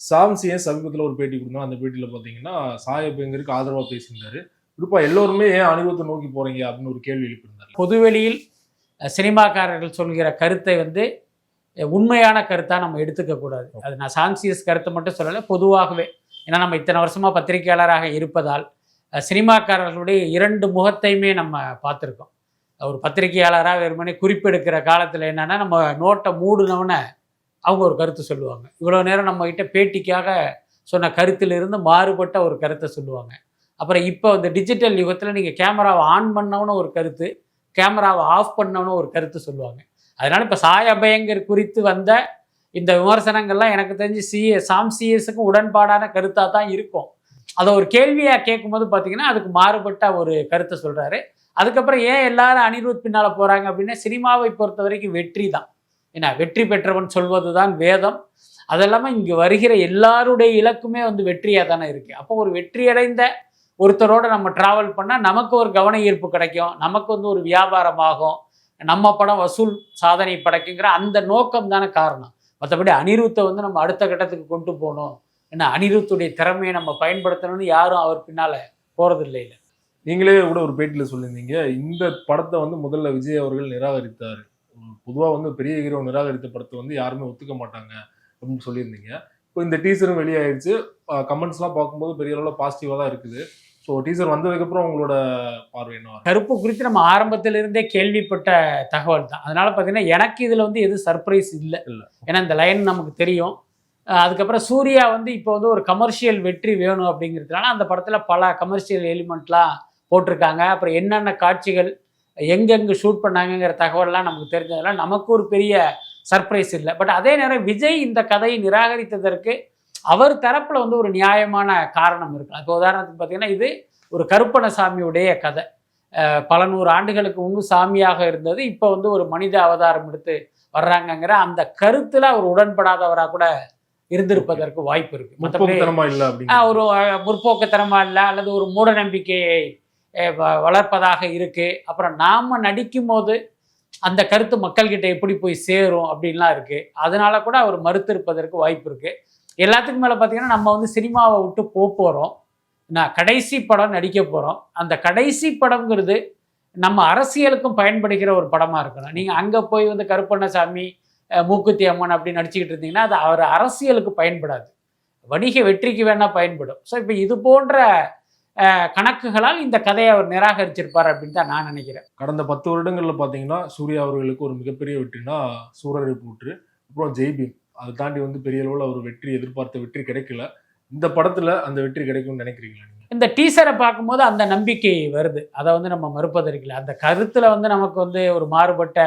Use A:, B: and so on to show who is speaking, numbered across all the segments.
A: சாம்சியை சமீபத்தில் ஒரு பேட்டி கொடுத்தோம்? அந்த பேட்டியில் பார்த்தீங்கன்னா சாயப்பெங்கருக்கு ஆதரவாக பேசியிருந்தாரு. குறிப்பாக எல்லோருமே ஏன் அனுபவத்தை நோக்கி போகிறீங்க அப்படின்னு ஒரு கேள்வி எழுப்பியிருந்தார்.
B: பொதுவெளியில் சினிமாக்காரர்கள் சொல்கிற கருத்தை வந்து உண்மையான கருத்தாக நம்ம எடுத்துக்கக்கூடாது அது நான் சாங்சியஸ் கருத்தை மட்டும் சொல்லலை பொதுவாகவே. ஏன்னா நம்ம இத்தனை வருஷமாக பத்திரிகையாளராக இருப்பதால் சினிமாக்காரர்களுடைய இரண்டு முகத்தையுமே நம்ம பார்த்துருக்கோம். ஒரு பத்திரிகையாளராக வெறுமனே குறிப்பெடுக்கிற காலத்தில் என்னென்னா நம்ம நோட்டை மூடுனவுடனே அவங்க ஒரு கருத்து சொல்லுவாங்க. இவ்வளோ நேரம் நம்மக்கிட்ட பேட்டிக்காக சொன்ன கருத்திலிருந்து மாறுபட்ட ஒரு கருத்தை சொல்லுவாங்க. அப்புறம் இப்போ இந்த டிஜிட்டல் யுகத்தில் நீங்கள் கேமராவை ஆன் பண்ணவனும் ஒரு கருத்து கேமராவை ஆஃப் பண்ணவனும் ஒரு கருத்து சொல்லுவாங்க. அதனால் இப்போ சாய அபயங்கர் குறித்து வந்த இந்த விமர்சனங்கள்லாம் எனக்கு தெரிஞ்சு சிஏ சாம் சிஎஸுக்கும் உடன்பாடான கருத்தாக தான் இருக்கும். அதை ஒரு கேள்வியாக கேட்கும்போது பார்த்தீங்கன்னா அதுக்கு மாறுபட்ட ஒரு கருத்தை சொல்கிறாரு அதுக்கப்புறம் ஏன் எல்லாரும் அனிருத் பின்னால் போகிறாங்க அப்படின்னா சினிமாவை பொறுத்த வரைக்கும் வெற்றி தான். என்ன வெற்றி பெற்றவன் சொல்வது தான் வேதம். அதெல்லாமல் இங்கே வருகிற எல்லாருடைய இலக்குமே வந்து வெற்றியாக தானே இருக்குது அப்போ ஒரு வெற்றியடைந்த ஒருத்தரோட நம்ம ட்ராவல் பண்ணால் நமக்கு ஒரு கவன ஈர்ப்பு கிடைக்கும். நமக்கு வந்து ஒரு வியாபாரமாகும். நம்ம படம் வசூல் சாதனை படைக்குங்கிற அந்த நோக்கம் தானே காரணம். மற்றபடி அனிருத்தை வந்து நம்ம அடுத்த கட்டத்துக்கு கொண்டு போகணும். ஏன்னா அனிருத்துடைய திறமையை நம்ம பயன்படுத்தணும்னு யாரும் அவர் பின்னால் போகிறதில்லை இல்லை.
A: நீங்களே கூட ஒரு பேட்டியில் சொல்லியிருந்தீங்க இந்த படத்தை வந்து முதல்ல விஜய் அவர்கள் நிராகரித்தார். பொதுவாக வந்து பெரிய ஹீரோ நிராகரித்த படத்தை வந்து யாருமே ஒத்துக்க மாட்டாங்க அப்படின்னு சொல்லியிருந்தீங்க. இப்போ இந்த டீசரும் வெளியாயிடுச்சு கமெண்ட்ஸ்லாம் பார்க்கும்போது பெரிய அளவில் பாசிட்டிவாக தான் இருக்குது. ஸோ டீசர் வந்ததுக்கப்புறம் உங்களோட பார்வை என்ன
B: கருப்பு குறித்து நம்ம ஆரம்பத்திலிருந்தே கேள்விப்பட்ட தகவல் தான். அதனால பார்த்தீங்கன்னா எனக்கு இதில் வந்து எதுவும் சர்ப்ரைஸ் இல்லை.
A: இல்ல.
B: ஏன்னா இந்த லைன் நமக்கு தெரியும். அதுக்கப்புறம் சூர்யா வந்து இப்போ வந்து ஒரு கமர்ஷியல் வெற்றி வேணும் அப்படிங்கிறதுனால அந்த படத்தில் பல கமர்ஷியல் எலிமெண்ட்லாம் போட்டிருக்காங்க. அப்புறம் என்னென்ன காட்சிகள் எங்கெங்கே ஷூட் பண்ணாங்கங்கிற தகவல்லாம் நமக்கு தெரிஞ்சதெல்லாம் நமக்கு ஒரு பெரிய சர்ப்ரைஸ் இல்லை. பட் அதே நேரம் விஜய் இந்த கதையை நிராகரித்ததற்கு அவர் தரப்பில் வந்து ஒரு நியாயமான காரணம் இருக்கலாம் இப்போ உதாரணத்துக்கு பார்த்தீங்கன்னா இது ஒரு கருப்பணசாமியுடைய கதை. பல நூறு ஆண்டுகளுக்கு முன்பு சாமியாக இருந்தது. இப்போ வந்து ஒரு மனித அவதாரம் எடுத்து வர்றாங்கங்கிற அந்த கருத்தில் அவர் உடன்படாதவராக கூட இருந்திருப்பதற்கு வாய்ப்பு இருக்கு. மற்றபடி ஒரு அஹ், முற்போக்குத்தனமா இல்லை அல்லது ஒரு மூட நம்பிக்கையை வளர்ப்பதாக இருக்குது அப்புறம் நாம் நடிக்கும் போது அந்த கருத்து மக்கள்கிட்ட எப்படி போய் சேரும் அப்படின்லாம் இருக்குது அதனால கூட அவர் மறுத்திருப்பதற்கு வாய்ப்பு இருக்குது எல்லாத்துக்கும் மேலே பார்த்தீங்கன்னா நம்ம வந்து சினிமாவை விட்டு போக போகிறோம் நான் கடைசி படம் நடிக்க போகிறோம் அந்த கடைசி படம்ங்கிறது நம்ம அரசியலுக்கும் பயன்படுகிற ஒரு படமாக இருக்கணும். நீங்கள் அங்கே போய் வந்து கருப்பண்ணசாமி மூக்குத்தி அம்மன் அப்படி நடிச்சுக்கிட்டு இருந்தீங்கன்னா அது அவர் அரசியலுக்கு பயன்படாது. வணிக வெற்றிக்கு வேணால் பயன்படும். ஸோ இப்போ இது போன்ற கணக்குகளால் இந்த கதையை அவர் நிராகரிச்சிருப்பார் அப்படின்னு தான் நான் நினைக்கிறேன்.
A: கடந்த பத்து வருடங்கள்ல பாத்தீங்கன்னா சூர்யா அவர்களுக்கு ஒரு மிகப்பெரிய வெற்றினா சூரரை பூற்று அப்புறம் ஜெய்பீம் அதை தாண்டி வந்து பெரிய அளவில் ஒரு வெற்றி எதிர்பார்த்த வெற்றி கிடைக்கல. இந்த படத்துல அந்த வெற்றி கிடைக்கும்னு நினைக்கிறீங்களா
B: இந்த டீசரை பார்க்கும்போது அந்த நம்பிக்கை வருது. அதை வந்து நம்ம மறுப்பதற்கில்லை அந்த கருத்தில் வந்து நமக்கு வந்து ஒரு மாறுபட்ட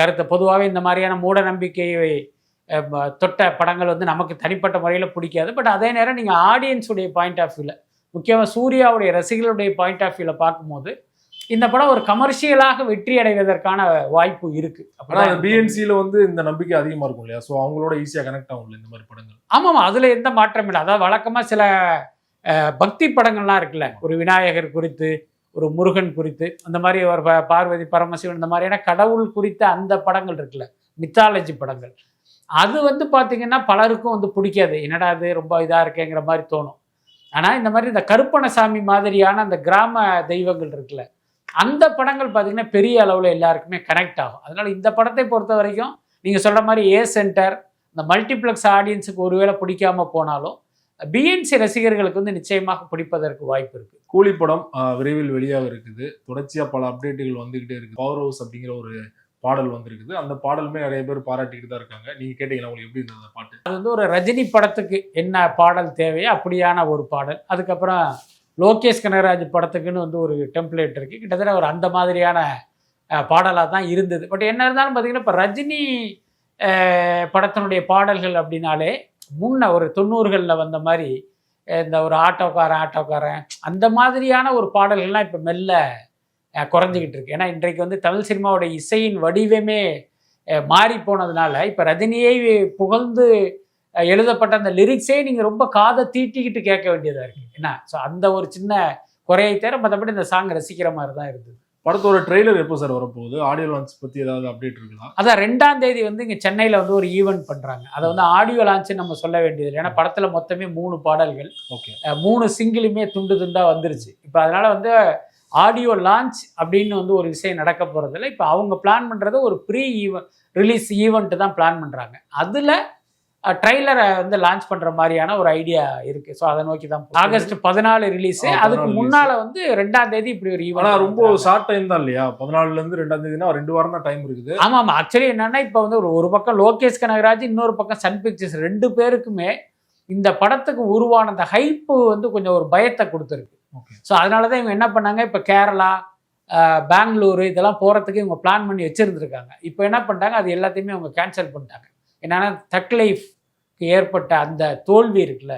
B: கருத்தை. பொதுவாகவே இந்த மாதிரியான மூட நம்பிக்கையை தொட்ட படங்கள் வந்து நமக்கு தனிப்பட்ட முறையில் பிடிக்காது. பட் அதே நேரம் நீங்கள் ஆடியன்ஸுடைய பாயிண்ட் ஆஃப் வியூவில் முக்கியமாக சூர்யாவுடைய ரசிகர்களுடைய பாயிண்ட் ஆஃப் வியூவில் பார்க்கும்போது இந்த படம் ஒரு கமர்ஷியலாக வெற்றி அடைவதற்கான வாய்ப்பு இருக்குது
A: ஆனா அந்த பிஎன்சியில வந்து இந்த நம்பிக்கை அதிகமா இருக்கும் இல்லையா? ஸோ அவங்களோட ஈஸியா கனெக்ட் ஆகும்ல இந்த மாதிரி படங்கள்.
B: ஆமாம் அதில் எந்த மாற்றம் இல்லை. அதாவது வழக்கமாக சில பக்தி படங்கள்லாம் இருக்குல்ல? ஒரு விநாயகர் குறித்து ஒரு முருகன் குறித்து அந்த மாதிரி ஒரு பார்வதி பரமசிவன் இந்த மாதிரியான கடவுள் குறித்த அந்த படங்கள் இருக்குல்ல? மித்தாலஜி படங்கள். அது வந்து பார்த்தீங்கன்னா பலருக்கும் வந்து பிடிக்காது. என்னடா அது ரொம்ப இதாக இருக்கேங்கிற மாதிரி தோணும். ஆனால் இந்த மாதிரி இந்த கருப்பணசாமி மாதிரியான அந்த கிராம தெய்வங்கள் இருக்குல்ல அந்த படங்கள் பார்த்தீங்கன்னா பெரிய அளவில் எல்லாருக்குமே கனெக்ட் ஆகும். அதனால் இந்த படத்தை பொறுத்த வரைக்கும் நீங்கள் சொல்கிற மாதிரி ஏ சென்டர் இந்த மல்டிப்ளெக்ஸ் ஆடியன்ஸுக்கு ஒருவேளை பிடிக்காம போனாலும் பிஎன்சி ரசிகர்களுக்கு வந்து நிச்சயமாக பிடிப்பதற்கு வாய்ப்பு இருக்கு.
A: கூலி படம் விரைவில் வெளியாக இருக்குது. தொடர்ச்சியாக பல அப்டேட்டுகள் வந்துகிட்டே இருக்கு. பவர் ஹவுஸ் அப்படிங்கிற ஒரு பாடல் வந்திருக்குது. அந்த பாடலுமே நிறைய பேர் பாராட்டிக்கிட்டு தான் இருக்காங்க. நீங்க கேட்டீங்களா உங்களுக்கு எப்படி இருந்தது அந்த பாட்டு?
B: அது வந்து ஒரு ரஜினி படத்துக்கு என்ன பாடல் தேவையோ அப்படியான ஒரு பாடல். அதுக்கப்புறம் லோகேஷ் கனகராஜ் படத்துக்குன்னு வந்து ஒரு டெம்ப்ளேட் இருக்குது கிட்டத்தட்ட ஒரு அந்த மாதிரியான பாடலாக தான் இருந்தது. பட் என்ன இருந்தாலும் பார்த்தீங்கன்னா இப்போ ரஜினி படத்தினுடைய பாடல்கள் அப்படின்னாலே முன்ன ஒரு தொண்ணூறுகளில் வந்த மாதிரி இந்த ஒரு ஆட்டோக்காரன் ஆட்டோக்காரன் அந்த மாதிரியான ஒரு பாடல்கள்லாம் இப்போ மெல்ல குறைஞ்சிக்கிட்டு இருக்கு. ஏன்னா இன்றைக்கு வந்து தமிழ் சினிமாவோட இசையின் வடிவமே மாறி போனதுனால இப்போ ரஜினியை புகழ்ந்து எழுதப்பட்ட அந்த லிரிக்ஸே நீங்கள் ரொம்ப காதை தீட்டிக்கிட்டு கேட்க வேண்டியதாக இருக்குது என்ன? ஸோ அந்த ஒரு சின்ன குறையை தவிர மற்றபடி இந்த சாங் ரசிக்கிற மாதிரி தான் இருந்தது.
A: படத்தோட ட்ரெய்லர் எப்போ சார் வரப்போகுது? ஆடியோ லான்ச் பத்தி ஏதாவது அப்டேட் இருக்குதா?
B: அதான் ரெண்டாம் தேதி வந்து இங்கே சென்னையில் வந்து ஒரு ஈவெண்ட் பண்ணுறாங்க அதை வந்து ஆடியோ லான்ச்சு நம்ம சொல்ல வேண்டியது ஏன்னா படத்தில் மொத்தமே மூணு பாடல்கள்.
A: ஓகே.
B: மூணு சிங்கிளுமே துண்டு துண்டாக வந்துருச்சு. இப்போ அதனால் வந்து ஆடியோ லான்ச் அப்படின்னு வந்து ஒரு விஷயம் நடக்க போகிறதில்ல இப்போ அவங்க பிளான் பண்ணுறது ஒரு ப்ரீ ஈவெண்ட் ரிலீஸ் ஈவெண்ட்டு தான் பிளான் பண்ணுறாங்க அதில் ட்ரைலரை வந்து லான்ச் பண்ணுற மாதிரியான ஒரு ஐடியா இருக்குது ஸோ அதை நோக்கி தான். ஆகஸ்ட் பதினாலு ரிலீஸ் அதுக்கு
A: 14
B: முன்னால் வந்து ரெண்டாம் தேதி இப்படி ஒரு ஈவெண்ட்
A: ரொம்ப ஷார்ட் டைம் தான் இல்லையா? பதினாலுல இருந்து ரெண்டாம் தேதினா ரெண்டு வாரம் தான் டைம் இருக்குது.
B: ஆமாம் ஆமாம் ஆக்சுவலி என்னன்னா இப்போ வந்து ஒரு ஒரு பக்கம் லோகேஷ் கனகராஜ் இன்னொரு பக்கம் சன் பிக்சர்ஸ் ரெண்டு பேருக்குமே இந்த படத்துக்கு உருவான அந்த ஹைப்பு வந்து கொஞ்சம் ஒரு பயத்தை கொடுத்துருக்கு. ஸோ அதனால தான் இவங்க என்ன பண்ணாங்க? இப்போ கேரளா பெங்களூரு இதெல்லாம் போகிறதுக்கு இவங்க பிளான் பண்ணி வச்சுருந்துருக்காங்க. இப்போ என்ன பண்ணிட்டாங்க? அது எல்லாத்தையுமே அவங்க கேன்சல் பண்ணிட்டாங்க. என்னன்னா தக் லைஃப்க்கு ஏற்பட்ட அந்த தோல்வி இருக்குல்ல.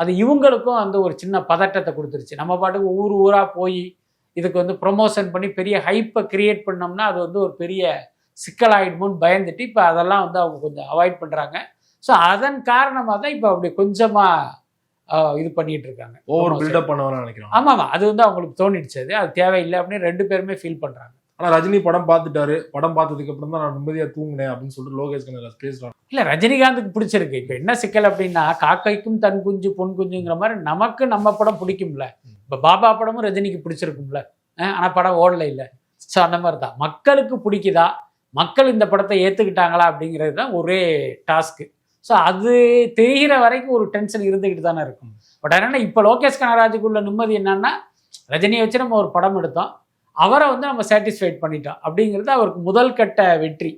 B: அது இவங்களுக்கும் அந்த ஒரு சின்ன பதட்டத்தை கொடுத்துருச்சு. நம்ம பாட்டுக்கு ஊர் ஊராக போய் இதுக்கு வந்து ப்ரொமோஷன் பண்ணி பெரிய ஹைப்பை கிரியேட் பண்ணோம்னா அது வந்து ஒரு பெரிய சிக்கலாயிடுமோன்னு பயந்துட்டு இப்போ அதெல்லாம் வந்து அவங்க கொஞ்சம் அவாய்ட் பண்ணுறாங்க ஸோ அதன் காரணமாக தான் இப்போ அப்படி கொஞ்சமாக இது பண்ணிட்டு இருக்காங்க
A: ஓவர். பில்டப் பண்ண நினைக்கிறோம்
B: ஆமாம் ஆமாம் அது வந்து அவங்களுக்கு தோணிடுச்சு. அது அது தேவையில்லை அப்படின்னு ரெண்டு பேருமே ஃபீல் பண்ணுறாங்க
A: ஆனா ரஜினி படம் பார்த்துட்டாரு. படம் பார்த்ததுக்கு அப்புறம் தான் நான் நிம்மதியா தூங்கினேன் அப்படின்னு சொல்லிட்டு லோகேஷ் கனகராஜ் பேசுறாங்க
B: இல்லை ரஜினிகாந்துக்கு பிடிச்சிருக்கு. இப்போ என்ன சிக்கல் அப்படின்னா காக்கைக்கும் தன் குஞ்சு பொன் குஞ்சுங்கிற மாதிரி நமக்கு நம்ம படம் பிடிக்கும்ல. இப்போ பாபா படமும் ரஜினிக்கு பிடிச்சிருக்கும்ல. ஆனால் படம் ஓடல இல்லை. ஸோ அந்த மாதிரி தான் மக்களுக்கு பிடிக்குதா? மக்கள் இந்த படத்தை ஏற்றுக்கிட்டாங்களா அப்படிங்கிறது தான் ஒரே டாஸ்க்கு ஸோ அது தெரிகிற வரைக்கும் ஒரு டென்ஷன் இருந்துக்கிட்டு தானே இருக்கும். பட் என்னன்னா இப்போ லோகேஷ் கனகராஜுக்குள்ள நிம்மதி என்னன்னா ரஜினியை வச்சு நம்ம ஒரு படம் எடுத்தோம். அவரை வந்து நம்ம சாட்டிஸ்ஃபைட் பண்ணிட்டோம். அப்படிங்கிறது அவருக்கு முதல் கட்ட வெற்றி.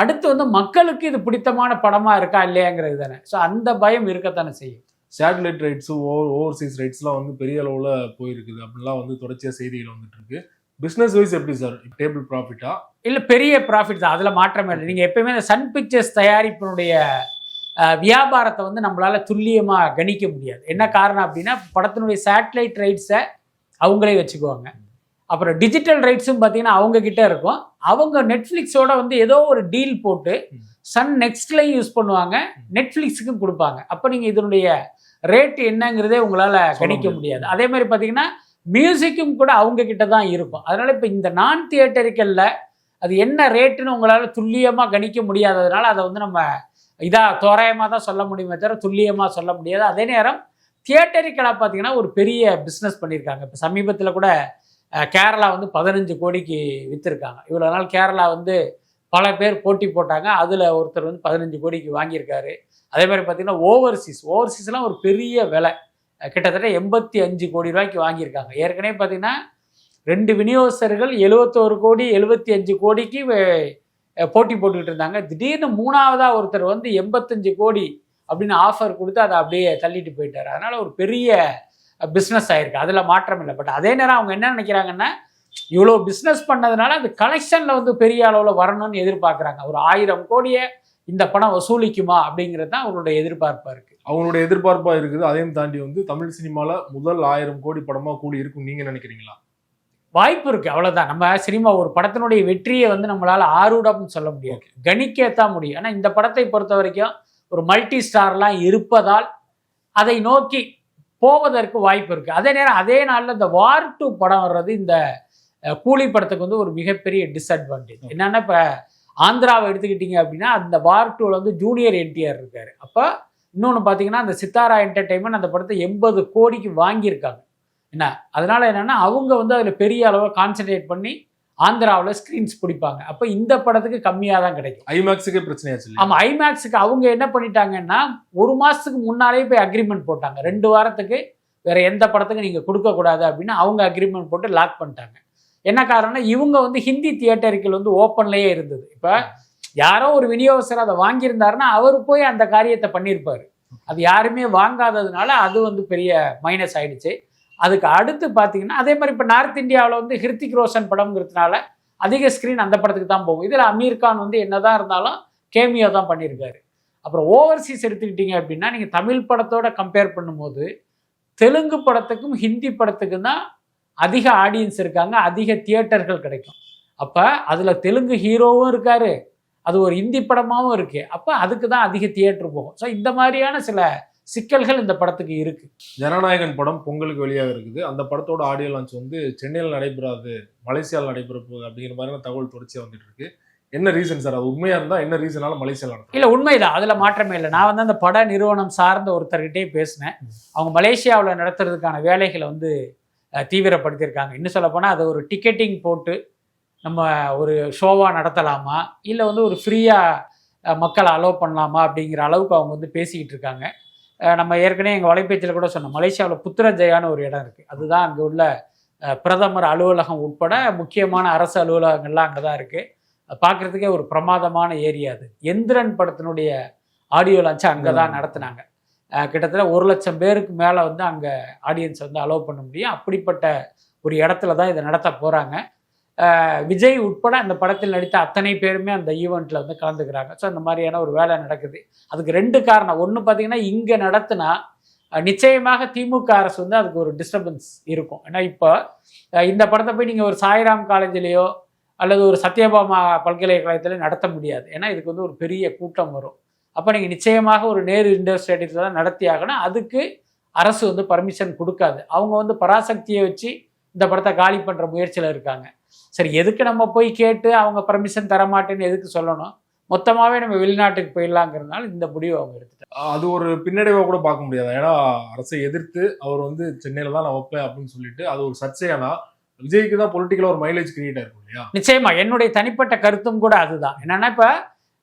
B: அடுத்து வந்து மக்களுக்கு இது பிடித்தமான படமா இருக்கா இல்லையாங்கிறது தானே. ஸோ அந்த பயம் இருக்கத்தானே செய்யும்.
A: சேட்டலைட் ரைட்ஸ் ஓவர் ஓவர்சீஸ் ரைட்ஸ்லாம் வந்து பெரிய அளவுல போயிருக்குது. அப்படிலாம் வந்து தொடர்ச்சியா செய்திகள் வந்துட்டு இருக்கு. பிசினஸ் வைஸ் எப்படி சார் டேபிள் ப்ராஃபிட்டா
B: இல்லை பெரிய ப்ராஃபிட் தான். அதில் மாற்றமே இல்லை. நீங்கள் எப்பயுமே இந்த சன் பிக்சர்ஸ் தயாரிப்பினுடைய வியாபாரத்தை வந்து நம்மளால துல்லியமாக கணிக்க முடியாது. என்ன காரணம் அப்படின்னா படத்தினுடைய சேட்டலைட் ரைட்ஸை அவங்களே வச்சுக்குவாங்க. அப்புறம் டிஜிட்டல் ரைட்ஸும் பார்த்தீங்கன்னா அவங்க கிட்ட இருக்கும். அவங்க நெட்ஃப்ளிக்ஸோட வந்து ஏதோ ஒரு டீல் போட்டு. சன் நெக்ஸ்ட்லையும் யூஸ் பண்ணுவாங்க. நெட்ஃப்ளிக்ஸுக்கும் கொடுப்பாங்க. அப்போ நீங்கள் இதனுடைய ரேட் என்னங்கிறதே உங்களால் கணிக்க
A: முடியாது.
B: முடியாது. அதே மாதிரி பார்த்தீங்கன்னா மியூசிக்கும் கூட அவங்க கிட்ட தான் இருக்கும். அதனால இப்போ இந்த நான் தியேட்டரிக்கல்ல அது என்ன ரேட்டுன்னு உங்களால் துல்லியமாக கணிக்க முடியாததுனால அதை வந்து நம்ம இதாக தோராயமாக தான் சொல்ல முடியுமே தவிர துல்லியமாக சொல்ல முடியாது. அதே நேரம் தியேட்டரிக்கலாக பார்த்தீங்கன்னா ஒரு பெரிய பிஸ்னஸ் பண்ணியிருக்காங்க. இப்போ சமீபத்தில் கூட கேரளா வந்து பதினஞ்சு கோடிக்கு விற்றுருக்காங்க இவ்வளோ நாள் கேரளா வந்து பல பேர் போட்டி போட்டாங்க. அதில் ஒருத்தர் வந்து பதினஞ்சு கோடிக்கு வாங்கியிருக்காரு. அதே மாதிரி பார்த்தீங்கன்னா ஓவர்சீஸ் ஓவர்சீஸ்லாம் ஒரு பெரிய விலை. கிட்டத்தட்ட எண்பத்தி அஞ்சு கோடி ரூபாய்க்கு வாங்கியிருக்காங்க. ஏற்கனவே பார்த்தீங்கன்னா ரெண்டு விநியோகஸ்தர்கள் எழுபத்தோரு கோடி எழுபத்தி அஞ்சு கோடிக்கு போட்டி போட்டுக்கிட்டு இருந்தாங்க. திடீர்னு மூணாவதாக ஒருத்தர் வந்து எண்பத்தஞ்சு கோடி அப்படின்னு ஆஃபர் கொடுத்து அதை அப்படியே தள்ளிட்டு போயிட்டார். அதனால் ஒரு பெரிய பிஸ்னஸ் ஆயிருக்கு. அதில் மாற்றம் இல்லை. பட் அதே நேரம் அவங்க என்ன நினைக்கிறாங்கன்னா இவ்வளோ பிஸ்னஸ் பண்ணதுனால அந்த கலெக்ஷனில் வந்து பெரிய அளவில் வரணும்னு எதிர்பார்க்குறாங்க. ஒரு ஆயிரம் கோடியை இந்த படம் வசூலிக்குமா அப்படிங்கிறது தான் அவங்களுடைய எதிர்பார்ப்பாக இருக்குது
A: அவங்களுடைய எதிர்பார்ப்பாக இருக்குது. அதையும் தாண்டி வந்து தமிழ் சினிமாவில் முதல் ஆயிரம் கோடி படமாக கூடி இருக்கும் நீங்கள் நினைக்கிறீங்களா?
B: வாய்ப்பு இருக்கு அவ்வளவுதான். நம்ம சினிமா ஒரு படத்தினுடைய வெற்றியை வந்து நம்மளால ஆரூடம்னு சொல்ல முடியாது. கணிக்கத்தான் முடியும். ஆனா இந்த படத்தை பொறுத்த வரைக்கும் ஒரு மல்டி ஸ்டார்லாம் இருப்பதால் அதை நோக்கி போவதற்கு வாய்ப்பு இருக்கு. அதே நேரம் அதே நாள்ல இந்த வார் டூ படம் வர்றது இந்த கூலி படத்துக்கு வந்து ஒரு மிகப்பெரிய டிஸ்அட்வான்டேஜ் என்னன்னா இப்ப ஆந்திராவை எடுத்துக்கிட்டீங்க அப்படின்னா அந்த வார் டூவில் வந்து ஜூனியர் என்டிஆர் இருக்காரு. அப்போ இன்னொன்று பார்த்தீங்கன்னா அந்த சித்தாரா என்டர்டைன்மெண்ட் அந்த படத்தை எண்பது கோடிக்கு வாங்கியிருக்காங்க. என்ன? அதனால என்னன்னா அவங்க வந்து அதில் பெரிய அளவில் கான்சென்ட்ரேட் பண்ணி ஆந்திராவில் ஸ்க்ரீன்ஸ் பிடிப்பாங்க. அப்போ இந்த படத்துக்கு கம்மியாக தான் கிடைக்கும்.
A: ஐமேக்ஸுக்கே பிரச்சனையாச்சு?
B: ஆமாம் ஐமேக்ஸுக்கு அவங்க என்ன பண்ணிட்டாங்கன்னா ஒரு மாதத்துக்கு முன்னாலே போய் அக்ரிமெண்ட் போட்டாங்க. ரெண்டு வாரத்துக்கு வேற எந்த படத்துக்கு நீங்கள் கொடுக்கக்கூடாது அப்படின்னு அவங்க அக்ரிமெண்ட் போட்டு லாக் பண்ணிட்டாங்க. என்ன காரணம்னா இவங்க வந்து ஹிந்தி தியேட்டருக்கள் வந்து ஓப்பன்லேயே இருந்தது. இப்போ யாரோ ஒரு விநியோகஸ்தர் அதை வாங்கியிருந்தாருன்னா அவர் போய் அந்த காரியத்தை பண்ணியிருப்பார். அது யாருமே வாங்காததுனால அது வந்து பெரிய மைனஸ் ஆயிடுச்சு. அதுக்கு அடுத்து பார்த்தீங்கன்னா அதே மாதிரி இப்போ நார்த் இந்தியாவில் வந்து ஹிருத்திக் ரோஷன் படம்ங்கிறதுனால அதிக ஸ்க்ரீன் அந்த படத்துக்கு தான் போகும். இதில் அமீர் கான் வந்து என்னதான் இருந்தாலும் கேமியோ தான் பண்ணியிருக்காரு. அப்புறம் ஓவர்சீஸ் எடுத்துக்கிட்டீங்க அப்படின்னா நீங்கள் தமிழ் படத்தோட கம்பேர் பண்ணும்போது தெலுங்கு படத்துக்கும் ஹிந்தி படத்துக்கும் தான் அதிக ஆடியன்ஸ் இருக்காங்க அதிக தியேட்டர்கள் கிடைக்கும். அப்போ அதில் தெலுங்கு ஹீரோவும் இருக்காரு. அது ஒரு ஹிந்தி படமாகவும் இருக்கு. அப்போ அதுக்கு தான் அதிக தியேட்டர் போகும். ஸோ இந்த மாதிரியான சில சிக்கல்கள் இந்த படத்துக்கு இருக்கு.
A: ஜனநாயகன் படம் பொங்கலுக்கு வெளியாக இருக்குது. அந்த படத்தோட ஆடியோ லான்ச் வந்து சென்னையில் நடைபெறாது மலேசியாவில் நடைபெற போகுது அப்படிங்கிற மாதிரியான தகவல் தொடர்ச்சியாக வந்துட்டு இருக்கு. என்ன ரீசன் சார் அது உண்மையா இருந்தா என்ன ரீசனால மலேசியாவில் நடத்தும்
B: இல்லை உண்மைதான். அதில் மாற்றமே இல்லை. நான் வந்து அந்த பட நிறுவனம் சார்ந்த ஒருத்தர்கிட்டே பேசினேன். அவங்க மலேசியாவில் நடத்துறதுக்கான வேலைகளை வந்து தீவிரப்படுத்தியிருக்காங்க. இன்னும் சொல்லப்போனால் அதை ஒரு டிக்கெட்டிங் போட்டு நம்ம ஒரு ஷோவாக நடத்தலாமா? இல்லை வந்து ஒரு ஃப்ரீயாக மக்களை அலோவ் பண்ணலாமா? அப்படிங்கிற அளவுக்கு அவங்க வந்து பேசிக்கிட்டு இருக்காங்க. நம்ம ஏற்கனவே எங்கள் வலைபேச்சில் கூட சொன்னோம். மலேசியாவில் புத்திரஜயான்னு ஒரு இடம் இருக்குது அதுதான் அங்கே உள்ள பிரதமர் அலுவலகம் உட்பட முக்கியமான அரசு அலுவலகங்கள்லாம் அங்கே தான் இருக்குது பார்க்குறதுக்கே ஒரு பிரமாதமான ஏரியா அது. எந்திரன் படத்தினுடைய ஆடியோ லான்ச்சை அங்கே தான் நடத்துனாங்க. கிட்டத்தட்ட ஒரு லட்சம் பேருக்கு மேலே வந்து அங்கே ஆடியன்ஸ் வந்து அலோவ் பண்ண முடியும். அப்படிப்பட்ட ஒரு இடத்துல தான் இதை நடத்த போகிறாங்க விஜய் உட்பட அந்த படத்தில் நடித்த அத்தனை பேருமே அந்த ஈவெண்ட்டில் வந்து கலந்துக்கிறாங்க. ஸோ அந்த மாதிரியான ஒரு வேலை நடக்குது. அதுக்கு ரெண்டு காரணம். ஒன்று பார்த்தீங்கன்னா இங்கே நடத்துனா நிச்சயமாக திமுக அரசு வந்து அதுக்கு ஒரு டிஸ்டர்பன்ஸ் இருக்கும். ஏன்னா இப்போ இந்த படத்தை போய் நீங்கள் ஒரு சாய்ராம் காலேஜ்லேயோ அல்லது ஒரு சத்யபாமா பல்கலைக்கழகத்திலே நடத்த முடியாது. ஏன்னா இதுக்கு வந்து ஒரு பெரிய கூட்டம் வரும். அப்போ நீங்கள் நிச்சயமாக ஒரு நேரு இண்டோர் ஸ்டேடியத்தில் தான் நடத்தி ஆகணும். அதுக்கு அரசு வந்து பர்மிஷன் கொடுக்காது. அவங்க வந்து பராசக்தியை வச்சு இந்த படத்தை காலி பண்ணுற முயற்சியில் இருக்காங்க. சரி எதுக்கு நம்ம போய் கேட்டு அவங்க பர்மிஷன் தர மாட்டேன்னு எதுக்கு சொல்லணும்? மொத்தமாகவே நம்ம வெளிநாட்டுக்கு போயிடலாங்கிறதுனால இந்த முடிவை அவங்க எடுத்துட்டாங்க.
A: அது ஒரு பின்னடைவா கூட பார்க்க முடியாது. ஏன்னா அரசை எதிர்த்து அவர் வந்து சென்னையில தான் நான் வைப்பேன் அப்படின்னு சொல்லிட்டு அது ஒரு சர்ச்சையானா விஜய்க்கு தான் பொலிட்டிக்கலா ஒரு மைலேஜ் கிரியேட் ஆயிருக்கும் இல்லையா?
B: நிச்சயமா என்னுடைய தனிப்பட்ட கருத்தும் கூட அதுதான். என்னன்னா இப்போ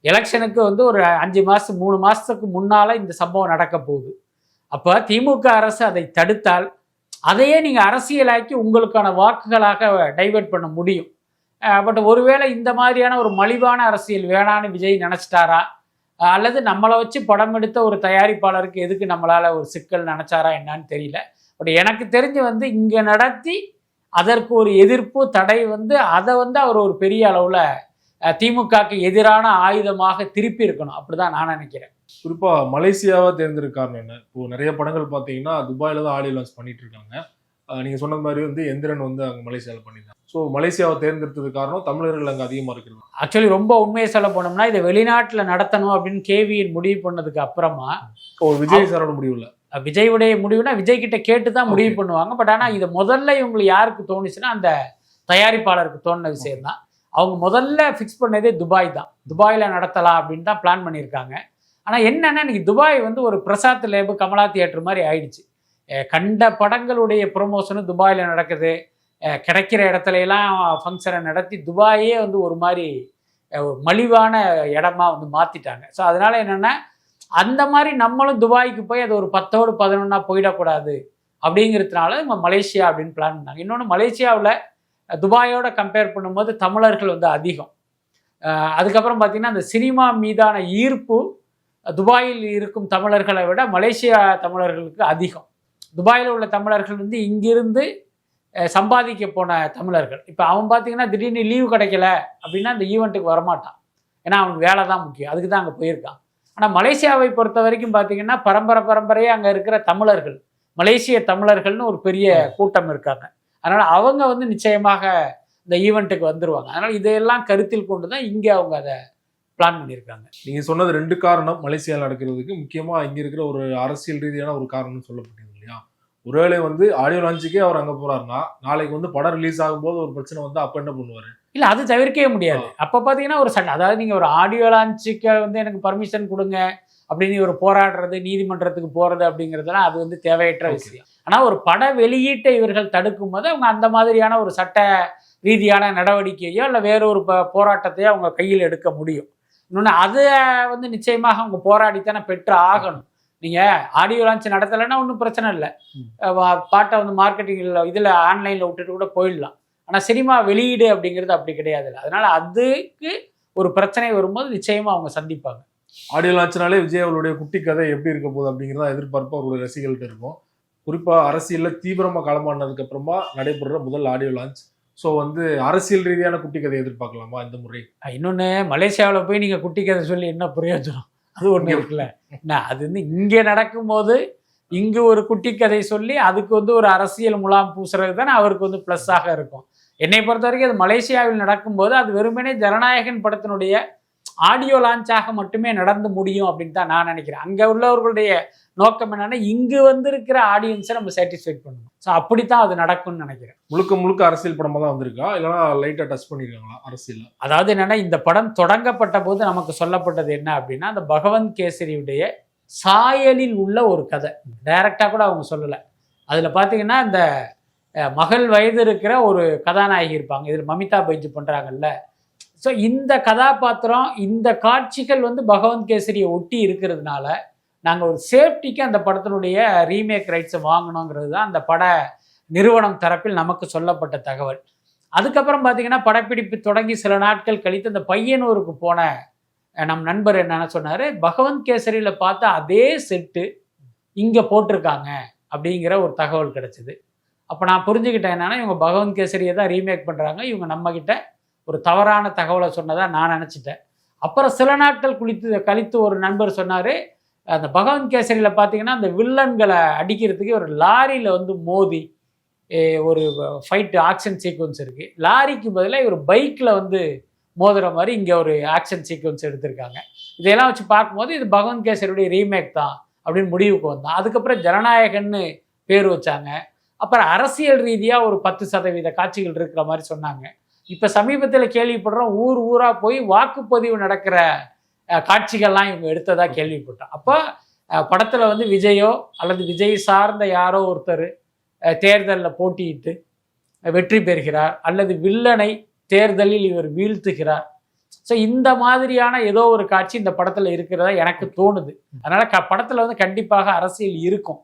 B: எலெக்ஷனுக்கு வந்து ஒரு அஞ்சு மாதம் மூணு மாதத்துக்கு முன்னால் இந்த சம்பவம் நடக்க போகுது. அப்போ திமுக அரசு அதை தடுத்தால் அதையே நீங்கள் அரசியலாக்கி உங்களுக்கான வாக்குகளாக டைவெர்ட் பண்ண முடியும். பட் ஒருவேளை இந்த மாதிரியான ஒரு மலிவான அரசியல் வேணான்னு விஜய் நினச்சிட்டாரா? அல்லது நம்மளை வச்சு படம் எடுத்த ஒரு தயாரிப்பாளருக்கு எதுக்கு நம்மளால் ஒரு சிக்கல் நினச்சாரா என்னான்னு தெரியல. பட் எனக்கு தெரிஞ்சு வந்து இங்கே நடத்தி அதற்கு ஒரு எதிர்ப்பு தடை வந்து அதை வந்து அவர் ஒரு பெரிய அளவில் திமுகக்கு எதிரான ஆயுதமாக திருப்பி இருக்கணும். அப்படிதான் நான் நினைக்கிறேன்.
A: குறிப்பா மலேசியாவை தேர்ந்தெடுக்காருன்னு என்ன? இப்போ நிறைய படங்கள் பாத்தீங்கன்னா துபாயில தான் ஆடியோ லான்ச் பண்ணிட்டு இருக்காங்க. அஹ் நீங்க சொன்ன மாதிரி வந்து எந்திரன் வந்து அங்க மலேசியாவில் பண்ணியிருந்தாங்க ஸோ மலேசியாவை தேர்ந்தெடுத்தது காரணம் தமிழர்கள் அங்க அதிகமா இருக்கிறது.
B: ஆக்சுவலி ரொம்ப உண்மையை சொல்ல போனோம்னா இதை வெளிநாட்டில் நடத்தணும் அப்படின்னு கேவியின் முடிவு பண்ணதுக்கு அப்புறமா
A: ஓ விஜய் சாரோட முடிவுல
B: விஜயுடைய முடிவுனா விஜய் கிட்ட கேட்டு தான் முடிவு பண்ணுவாங்க. பட் ஆனால் இது முதல்ல இவங்களுக்கு யாருக்கு தோணுச்சுன்னா அந்த தயாரிப்பாளருக்கு தோணுன விஷயம் தான் அவங்க முதல்ல ஃபிக்ஸ் பண்ணதே துபாய் தான். துபாயில் நடத்தலாம் அப்படின்னு தான் பிளான் பண்ணியிருக்காங்க. ஆனால் என்னென்னா இன்றைக்கி துபாய் வந்து ஒரு பிரசாத் லேபு கமலா தியேட்டர் மாதிரி ஆயிடுச்சு. கண்ட படங்களுடைய ப்ரொமோஷனும் துபாயில் நடக்குது. கிடைக்கிற இடத்துல எல்லாம் ஃபங்க்ஷனை நடத்தி துபாயே வந்து ஒரு மாதிரி ஒரு மலிவான இடமா வந்து மாற்றிட்டாங்க ஸோ அதனால என்னென்னா அந்த மாதிரி நம்மளும் துபாய்க்கு போய் அது ஒரு பத்தோடு பதினொன்னா போயிடக்கூடாது அப்படிங்கிறதுனால நம்ம மலேசியா அப்படின்னு பிளான் பண்ணாங்க. இன்னொன்று மலேசியாவில் துபாயோட கம்பேர் பண்ணும்போது தமிழர்கள் வந்து அதிகம். அதுக்கப்புறம் பார்த்தீங்கன்னா அந்த சினிமா மீதான ஈர்ப்பு துபாயில் இருக்கும் தமிழர்களை விட மலேசியா தமிழர்களுக்கு அதிகம். துபாயில் உள்ள தமிழர்கள் வந்து இங்கிருந்து சம்பாதிக்க போன தமிழர்கள். இப்போ அவன் பார்த்தீங்கன்னா திடீர்னு லீவு கிடைக்கல அப்படின்னா அந்த ஈவெண்ட்டுக்கு வரமாட்டான். ஏன்னா அவனுக்கு வேலை தான் முக்கியம். அதுக்கு தான் அங்கே போயிருக்கான். ஆனால் மலேசியாவை பொறுத்த வரைக்கும் பார்த்தீங்கன்னா பரம்பரை பரம்பரையாக அங்கே இருக்கிற தமிழர்கள் மலேசிய தமிழர்கள்னு ஒரு பெரிய கூட்டம் இருக்காங்க. அதனால் அவங்க வந்து நிச்சயமாக இந்த ஈவெண்ட்டுக்கு வந்துருவாங்க. அதனால் இதையெல்லாம் கருத்தில் கொண்டு தான் இங்கே அவங்க அதை பிளான் பண்ணியிருக்காங்க.
A: நீங்க சொன்னது ரெண்டு காரணம். மலேசியாவில் நடக்கிறதுக்கு. முக்கியமா இங்க இருக்கிற ஒரு அரசியல் ரீதியான ஒரு காரணம்னு சொல்லப்பட்டது இல்லையா? ஒருவேளை வந்து ஆடியோ லான்ச்சுக்கே அவர் அங்க போறாருன்னா நாளைக்கு வந்து படம் ரிலீஸ் ஆகும்போது ஒரு பிரச்சனை வந்து அப்ப என்ன பண்ணுவாரு?
B: இல்லை அது தவிர்க்கவே முடியாது. அப்போ பார்த்தீங்கன்னா ஒரு சட்டம் அதாவது நீங்கள் ஒரு ஆடியோ லான்ச்சுக்கு வந்து எனக்கு பர்மிஷன் கொடுங்க அப்படின்னு ஒரு போராடுறது நீதிமன்றத்துக்கு போகிறது அப்படிங்கிறதுலாம் அது வந்து தேவையற்ற. விஷயம். ஆனால் ஒரு பட வெளியீட்டை இவர்கள் தடுக்கும் போது அவங்க அந்த மாதிரியான ஒரு சட்ட ரீதியான நடவடிக்கையோ இல்லை வேற ஒரு ப- போராட்டத்தையோ அவங்க கையில் எடுக்க முடியும். இன்னொன்று அதை வந்து நிச்சயமாக அவங்க போராடித்தானே பெற்று ஆகணும். நீங்கள் ஆடியோ லான்ச் நடத்தலைன்னா ஒன்றும் பிரச்சனை இல்லை. பாட்டை வந்து மார்க்கெட்டிங்கில் இதில் ஆன்லைனில் விட்டுட்டு கூட போயிடலாம். ஆனால் சினிமா வெளியீடு அப்படிங்கிறது அப்படி கிடையாது அதனால அதுக்கு ஒரு பிரச்சனை வரும்போது நிச்சயமா அவங்க சந்திப்பாங்க.
A: ஆடியோ லான்ச்னாலே விஜய் அவருடைய குட்டி கதை எப்படி இருக்க போகுது அப்படிங்கிறத எதிர்பார்ப்பு அவருடைய ரசிகர்கள்ட்ட இருக்கும். குறிப்பா அரசியல்ல தீவிரமா களமாடினதுக்கு அப்புறமா நடைபெறுற முதல் ஆடியோ லான்ச் ஸோ வந்து அரசியல் ரீதியான குட்டி கதை எதிர்பார்க்கலாமா இந்த முறை?
B: இன்னொன்று மலேசியாவில் போய் நீங்கள் குட்டி கதை சொல்லி என்ன பிரயோஜனம்? அது ஒன்று இருக்குல்ல. என்ன அது வந்து இங்கே நடக்கும்போது இங்கு ஒரு குட்டி கதை சொல்லி அதுக்கு வந்து ஒரு அரசியல் முலாம் பூசுறது தானே அவருக்கு வந்து ப்ளஸ்ஸாக இருக்கும். என்னை பொறுத்த வரைக்கும் அது மலேசியாவில் நடக்கும்போது அது வெறுமனே ஜனநாயகன் படத்தினுடைய ஆடியோ லான்ச்சாக மட்டுமே நடந்து முடியும் அப்படின்னு தான் நான் நினைக்கிறேன். அங்கே உள்ளவர்களுடைய நோக்கம் என்னன்னா இங்கு வந்திருக்கிற ஆடியன்ஸை நம்ம சாட்டிஸ்ஃபைட் பண்ணணும். ஸோ அப்படித்தான் அது நடக்கும்னு நினைக்கிறேன்.
A: முழுக்க முழுக்க அரசியல் படமா தான் வந்திருக்கா? இல்லைன்னா லைட்டா டச் பண்ணிருக்காங்களா அரசியல்
B: அதாவது என்னன்னா இந்த படம் தொடங்கப்பட்ட போது நமக்கு சொல்லப்பட்டது என்ன அப்படின்னா அந்த பகவந்த் கேசரியுடைய சாயலில் உள்ள ஒரு கதை. டைரக்டா கூட அவங்க சொல்லலை. அதில் பார்த்தீங்கன்னா இந்த மகள் வயது இருக்கிற ஒரு கதாநாயகி இருப்பாங்க. இதில் மமிதா பைஜு பண்ணுறாங்கல்ல ஸோ இந்த கதாபாத்திரம் இந்த காட்சிகள் வந்து பகவந்த் கேசரியை ஒட்டி இருக்கிறதுனால நாங்கள் ஒரு சேஃப்டிக்கு அந்த படத்தினுடைய ரீமேக் ரைட்ஸை வாங்கணுங்கிறது தான் அந்த பட நிறுவனம் தரப்பில் நமக்கு சொல்லப்பட்ட தகவல். அதுக்கப்புறம் பார்த்தீங்கன்னா படப்பிடிப்பு தொடங்கி சில நாட்கள் கழித்து அந்த பையனூருக்கு போன நம் நண்பர் என்னென்ன சொன்னார் பகவந்த் கேசரியில் பார்த்தா அதே செட்டு இங்கே போட்டிருக்காங்க அப்படிங்கிற ஒரு தகவல் கிடைச்சிது. அப்போ நான் புரிஞ்சுக்கிட்டேன் என்னென்னா இவங்க பகவந்த் கேசரியை தான் ரீமேக் பண்ணுறாங்க இவங்க நம்மக்கிட்ட ஒரு தவறான தகவலை சொன்னதாக நான் நினச்சிட்டேன். அப்புறம் சில நாட்கள் குளித்து கழித்து ஒரு நண்பர் சொன்னார் அந்த பகவந்த் கேசரியில் பார்த்தீங்கன்னா அந்த வில்லன்களை அடிக்கிறதுக்கு ஒரு லாரியில் வந்து மோதி ஒரு ஃபைட்டு ஆக்ஷன் சீக்வன்ஸ் இருக்குது லாரிக்கு பதிலாக இவர் பைக்கில் வந்து மோதுற மாதிரி இங்கே ஒரு ஆக்ஷன் சீக்வன்ஸ் எடுத்திருக்காங்க. இதையெல்லாம் வச்சு பார்க்கும்போது இது பகவந்த் கேசரியுடைய ரீமேக் தான் அப்படின்னு முடிவுக்கு வந்தோம் அதுக்கப்புறம் ஜனநாயகன்னு பேர் வச்சாங்க. அப்புறம் அரசியல் ரீதியாக ஒரு பத்து சதவீத காட்சிகள் இருக்கிற மாதிரி சொன்னாங்க. இப்போ சமீபத்தில் கேள்விப்படுறோம் ஊர் ஊராக போய் வாக்குப்பதிவு நடக்கிற காட்சிகள்லாம் இவங்க எடுத்ததா கேள்விப்பட்டோம். அப்போ படத்தில் வந்து விஜயோ அல்லது விஜய் சார்ந்த யாரோ ஒருத்தர் தேர்தலில் போட்டியிட்டு வெற்றி பெறுகிறார் அல்லது வில்லனை தேர்தலில் இவர் வீழ்த்துகிறார். ஸோ இந்த மாதிரியான ஏதோ ஒரு காட்சி இந்த படத்தில் இருக்கிறதா எனக்கு தோணுது. அதனால க படத்தில் வந்து கண்டிப்பாக அரசியல் இருக்கும்.